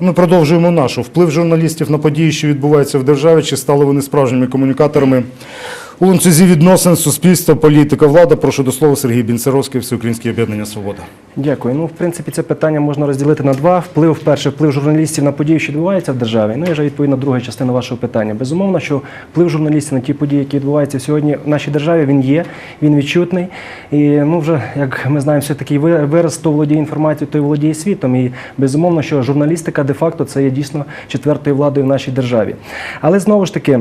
Ми продовжуємо нашу. Вплив журналістів на події, що відбуваються в державі, чи стали вони справжніми комунікаторами у ланцюзі відносин суспільства, політика, влада. Прошу до слова Сергій Бінцеровський, Всеукраїнське об'єднання Свобода. Дякую. Ну, в принципі, це питання можна розділити на два. Вплив, перше, вплив журналістів на події, що відбуваються в державі. Ну і вже відповідно друга частина вашого питання. Безумовно, що вплив журналістів на ті події, які відбуваються сьогодні в нашій державі, він є, він відчутний. І ну вже як ми знаємо, все такий ви- вираз, хто володіє інформацією, той володіє світом. І безумовно, що журналістика де-факто це є дійсно четвертою владою в нашій державі. Але знову ж таки.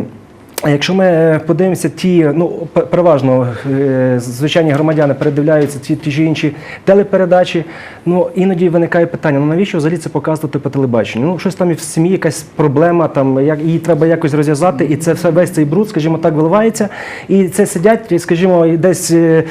Якщо ми е, подивимося, ті ну переважно е, звичайні громадяни передивляються ті, ті чи інші телепередачі. Ну іноді виникає питання: ну навіщо взагалі це показувати по телебаченню? Ну щось там в сім'ї, якась проблема, там як її треба якось розв'язати, і це все весь цей бруд, скажімо так, виливається. І це сидять, і, скажімо, десь е,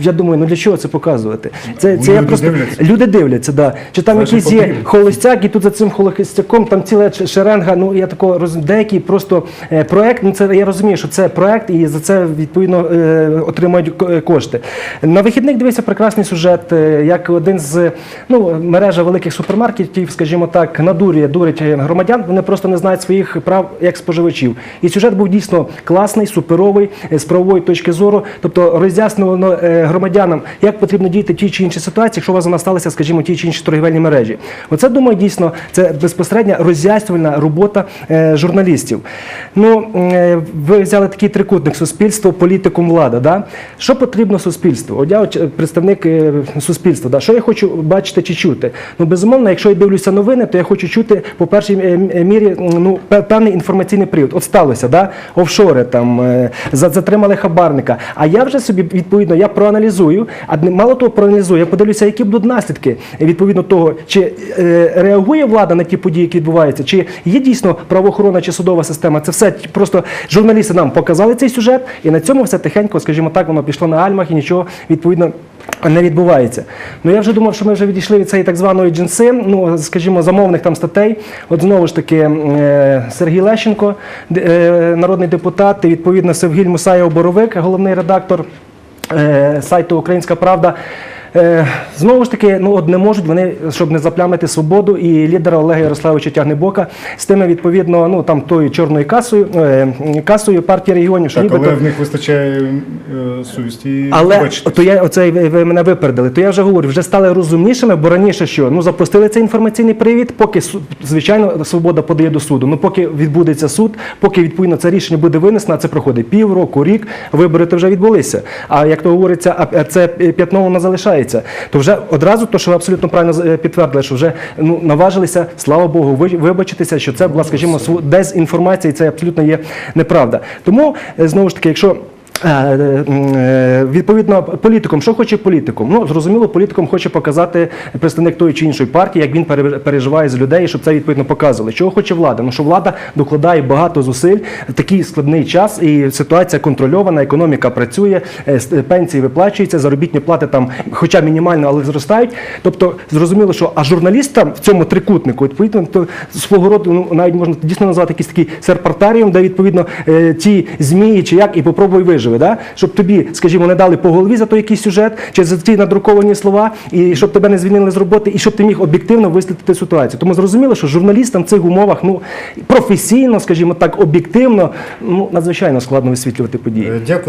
я думаю, ну для чого це показувати? Це, це я просто дивляться. люди дивляться, да. Чи там Значить, якісь є холостяк, і тут за цим холостяком там ціла шеренга. Ну я такого роз... деякий просто проект. Ну це я розумію, що це проект, і за це відповідно е, отримують е, кошти. На вихідних дивився прекрасний сюжет, е, як один з ну мережа великих супермаркетів, скажімо так, надурює, дурить громадян. Вони просто не знають своїх прав як споживачів. І сюжет був дійсно класний, суперовий з правової точки зору. Тобто роз'яснювано е, громадянам, як потрібно діяти в тій чи іншій ситуації, якщо у вас вона сталася, скажімо, в тій чи іншій торгівельній мережі. Оце думаю, дійсно це безпосередня роз'яснювальна робота журналістів. Ну ви взяли такий трикутник суспільство, політикум, влада. Да? Що потрібно суспільству? От я е, представник е, суспільства. Да? Що я хочу бачити чи чути? Ну безумовно, якщо я дивлюся новини, то я хочу чути по першій е, мірі ну певний інформаційний привід. От сталося, да? офшори там затримали хабарника. А я вже собі відповідно я проаналізую. А мало того, проаналізую, я подивлюся, які будуть наслідки відповідно того, чи реагує влада на ті події, які відбуваються, чи є дійсно правоохоронна чи судова система. Це все просто журналісти нам показали цей сюжет, і на цьому все тихенько, скажімо так, воно пішло на альмах і нічого відповідно. Не відбувається. Ну я вже думав, що ми вже відійшли від цієї так званої джинси, ну скажімо, замовних там статей. От знову ж таки е, Сергій Лещенко, е, народний депутат, і відповідно Севгіль Мусаєв Боровик, головний редактор е, сайту Українська Правда. Е, Знову ж таки, ну от не можуть вони, щоб не заплямити свободу, і лідера Олега Ярославовича Тягнебока з тими відповідно, ну там тою чорною касою, е, касою партії регіонів, Так, нібито але в них вистачає е, совісті. але то я оце ви, мене випередили. То я вже говорю, вже стали розумнішими, бо раніше що ну запустили цей інформаційний привід, поки звичайно свобода подає до суду. Ну поки відбудеться суд, поки відповідно це рішення буде винесено, а це проходить півроку, рік. Вибори то вже відбулися. А як то говориться, а це п'ятно воно залишається. То вже одразу, то що ви абсолютно правильно е, підтвердили, що вже ну наважилися, слава Богу, ви- вибачитися, що це була, скажімо, дезінформація, і це абсолютно є неправда. Тому е, знову ж таки, якщо Відповідно, політиком, що хоче політиком? Ну, зрозуміло, політиком хоче показати представник тої чи іншої партії, як він пере- переживає з людей, щоб це відповідно показували. Чого хоче влада? Ну що влада докладає багато зусиль в такий складний час, і ситуація контрольована, економіка працює, е, пенсії виплачуються, заробітні плати там, хоча мінімально, але зростають. Тобто, зрозуміло, що а журналістам в цьому трикутнику, відповідно, то свого роду ну, навіть можна дійсно назвати якийсь такий серпартаріум, де відповідно е, ті змії чи як і попробуй виживи, да? щоб тобі, скажімо, не дали по голові за той якийсь сюжет, чи за ті надруковані слова, і щоб тебе не звільнили з роботи, і щоб ти міг об'єктивно висвітлити ситуацію. Тому зрозуміло, що журналістам в цих умовах ну професійно, скажімо так, об'єктивно, ну надзвичайно складно висвітлювати події. Е, Дякую.